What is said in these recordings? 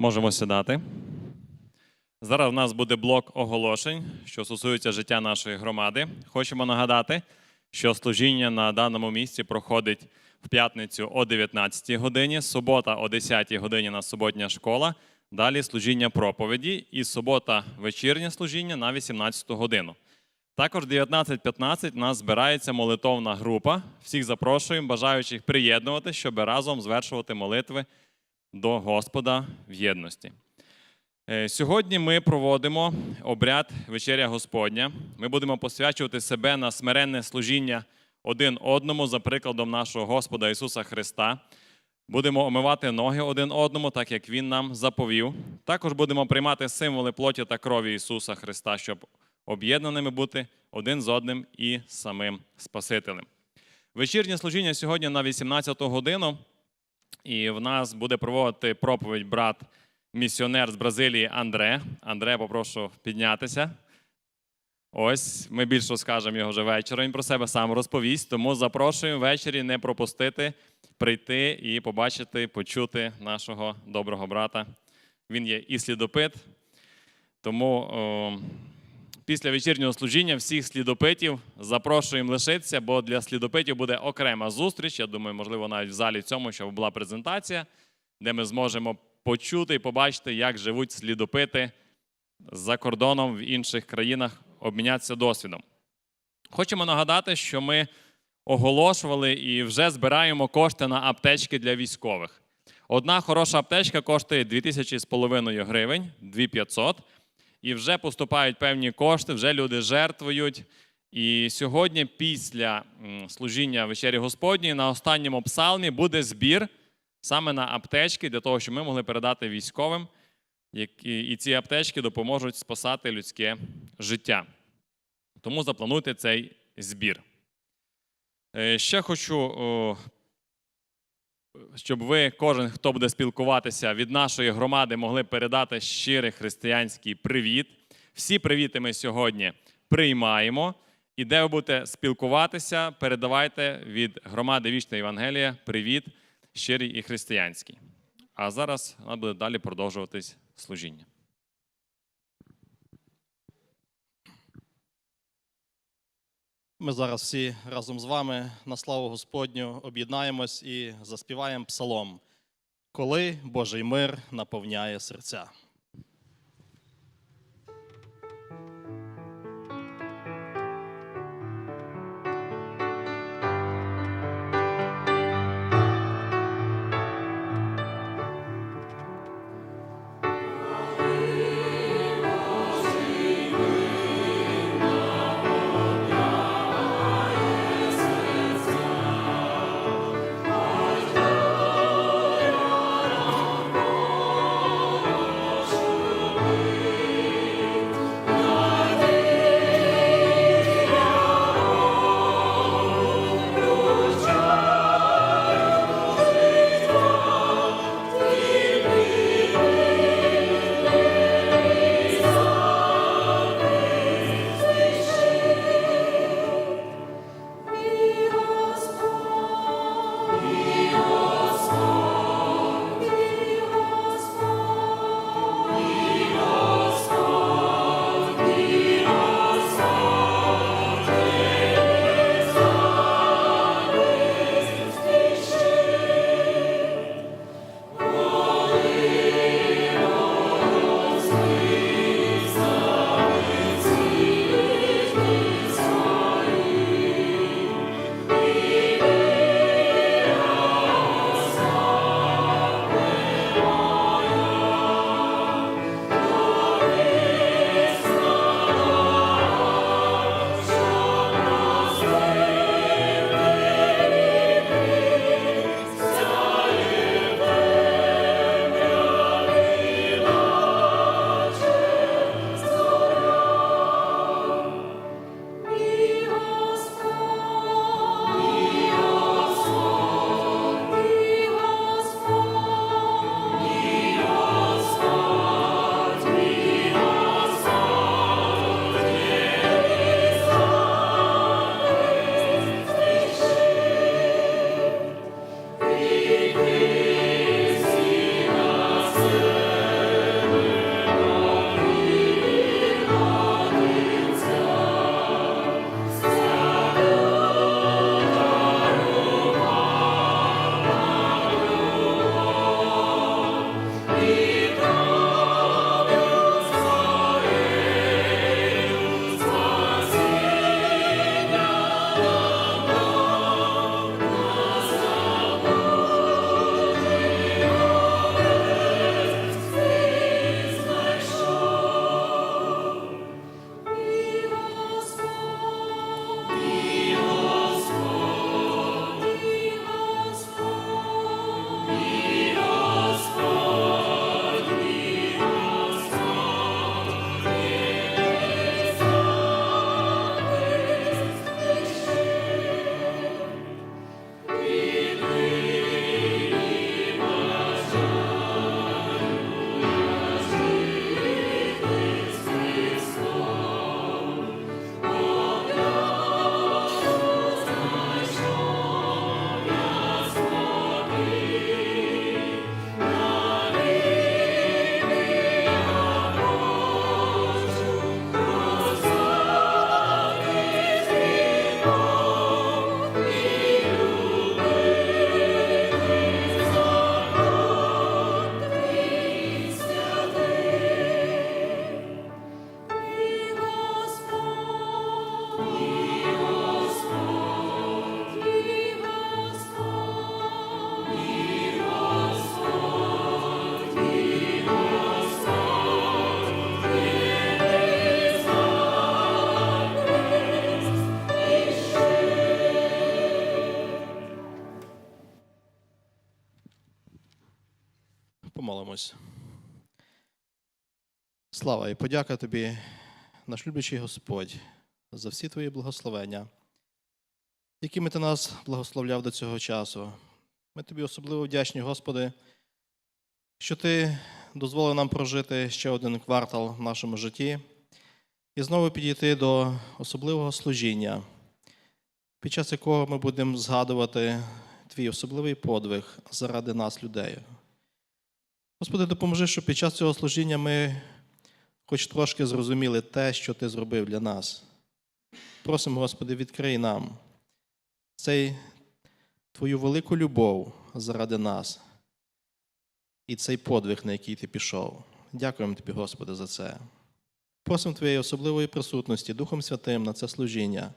Можемо сідати. Зараз в нас буде блок оголошень, що стосується життя нашої громади. Хочемо нагадати, що служіння на даному місці проходить в п'ятницю о 19 годині, субота о 10 годині на суботня школа. Далі служіння проповіді і субота вечірнє служіння на 18 годину. Також 19.15 у нас збирається молитовна група. Всіх запрошуємо, бажаючих приєднувати, щоб разом звершувати молитви до Господа в єдності. Е, Сьогодні ми проводимо обряд вечеря Господня. Ми будемо посвячувати себе на смиренне служіння один одному за прикладом нашого Господа Ісуса Христа. Будемо омивати ноги один одному, так як Він нам заповів. Також будемо приймати символи плоті та крові Ісуса Христа, щоб об'єднаними бути один з одним і самим Спасителем. Вечірнє служіння сьогодні на 18 годину. І в нас буде проводити проповідь брат місіонер з Бразилії Андре. Андре, попрошу піднятися. Ось ми більше скажемо його вже вечором. Він про себе сам розповість. Тому запрошуємо ввечері не пропустити, прийти і побачити, почути нашого доброго брата. Він є і слідопит. Тому о, після вечірнього служіння всіх слідопитів запрошуємо лишитися, бо для слідопитів буде окрема зустріч. Я думаю, можливо, навіть в залі цьому, щоб була презентація, де ми зможемо почути і побачити, як живуть слідопити за кордоном в інших країнах, обмінятися досвідом. Хочемо нагадати, що ми оголошували і вже збираємо кошти на аптечки для військових. Одна хороша аптечка коштує 2000 з половиною гривень, 2500 і вже поступають певні кошти, вже люди жертвують. І сьогодні, після служіння вечері Господньої, на останньому псалмі буде збір саме на аптечки, для того, щоб ми могли передати військовим, і ці аптечки допоможуть спасати людське життя. Тому заплануйте цей збір. Е, Ще хочу, щоб ви, кожен, хто буде спілкуватися від нашої громади, могли передати щирий християнський привіт. Всі привіти ми сьогодні приймаємо. І де ви будете спілкуватися, передавайте від громади Вічна Євангелія привіт, щирий і християнський. А зараз буде далі продовжуватись служіння. Ми зараз всі разом з вами на славу Господню об'єднаємось і заспіваємо псалом, коли Божий мир наповняє серця. Слава і подяка тобі, наш любячий Господь, за всі твої благословення, якими ти нас благословляв до цього часу. Ми тобі особливо вдячні, Господи, що ти дозволив нам прожити ще один квартал в нашому житті і знову підійти до особливого служіння, під час якого ми будемо згадувати твій особливий подвиг заради нас, людей. Господи, допоможи, щоб під час цього служіння ми хоч трошки зрозуміли те, що Ти зробив для нас. Просимо, Господи, відкрий нам цей Твою велику любов заради нас і цей подвиг, на який Ти пішов. Дякуємо Тобі, Господи, за це. Просимо Твоєї особливої присутності Духом Святим на це служіння.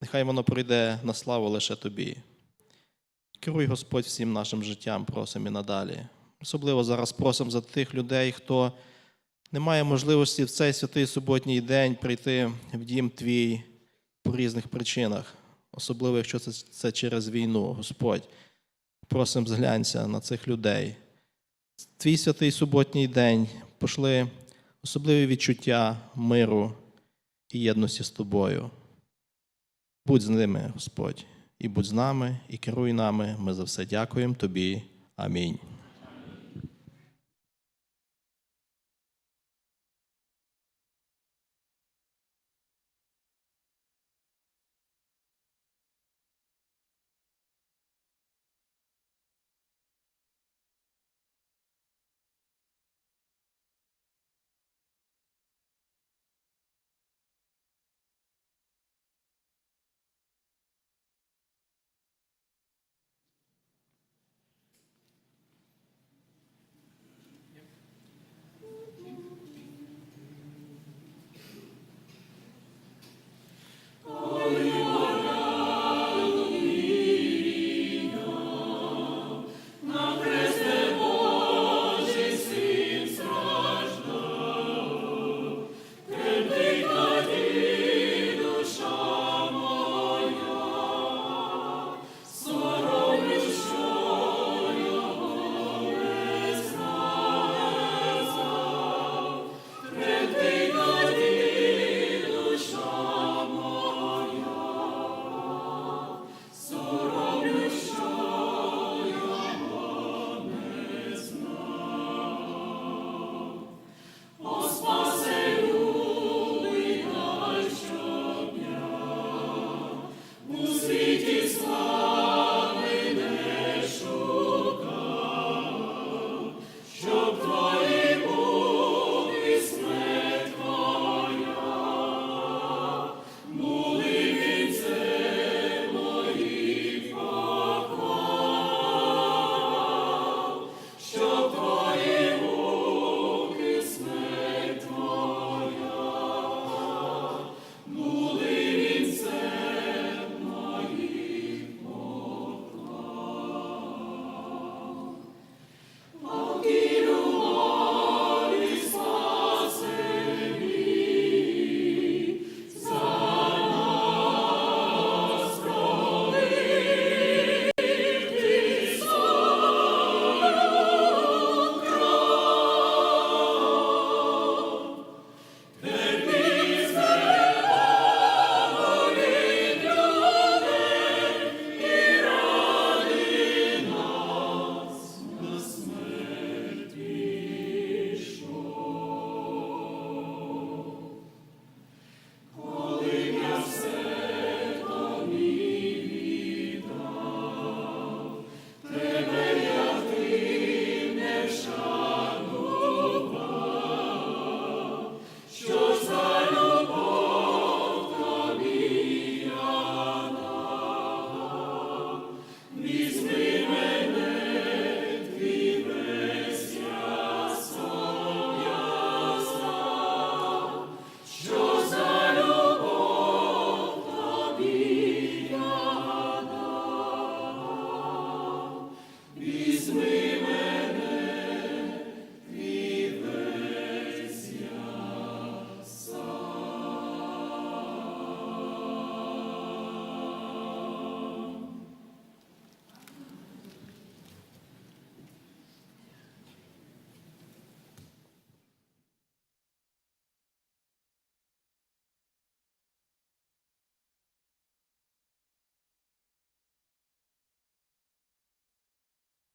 Нехай воно прийде на славу лише Тобі. Керуй, Господь, всім нашим життям, просимо і надалі. Особливо зараз просимо за тих людей, хто не має можливості в цей святий суботній день прийти в дім твій по різних причинах, особливо якщо це, це через війну, Господь. Просимо зглянься на цих людей. Твій святий суботній день пошли особливі відчуття миру і єдності з тобою. Будь з ними, Господь, і будь з нами, і керуй нами. Ми за все дякуємо Тобі. Амінь.